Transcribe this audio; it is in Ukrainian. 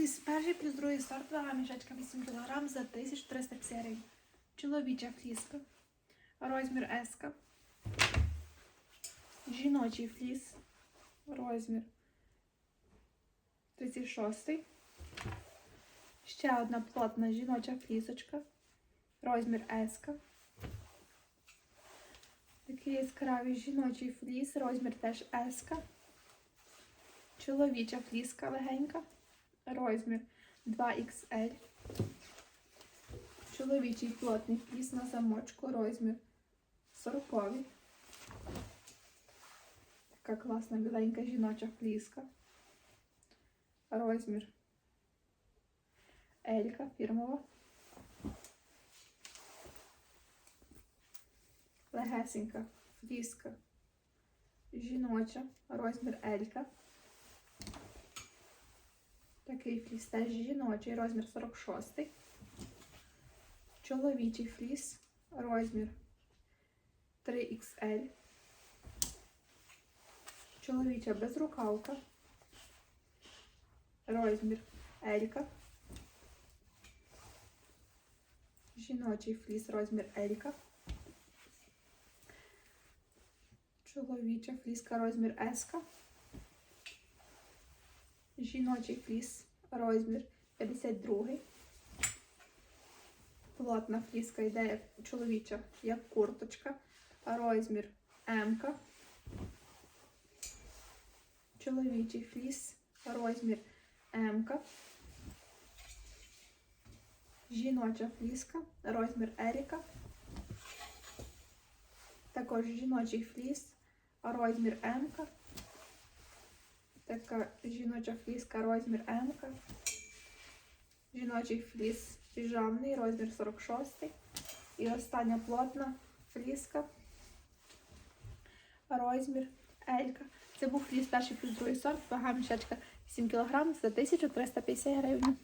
фліс перший плюс другий сорт, мішечка 8 кг за 1350 гривень. Чоловіча фліска. Розмір S. Жіночий фліс. Розмір 36. Ще одна плотна жіноча флісочка. Розмір S. Такий яскравий жіночий фліс, розмір теж S. Чоловіча фліска легенька. Розмір 2XL. Чоловічий плотний фліс на замочку, розмір 40. Така класна біленька жіноча фліска. Розмір Елька фірмова. Легесенька фліска жіноча, розмір Елька. Такий фліс теж жіночий, розмір 46. Чоловічий фліс, розмір 3XL. Чоловіча безрукавка. Розмір Елька. Жіночий фліс, розмір Елька. Чоловіча фліска, розмір Еска. Жіночий фліс, розмір 52. Плотна фліска йде як чоловіча, як курточка, розмір М. Чоловічий фліс, розмір М. Жіноча фліска, розмір Еріка. Також жіночий фліс, розмір М. Така жіноча фліска, розмір М. Жіночий фліс піжамний, розмір 46. І остання плотна фліска, розмір Елька. Це був фліс перший плюс другий сорт, вага мішечка 7 кг за 1350 гривень.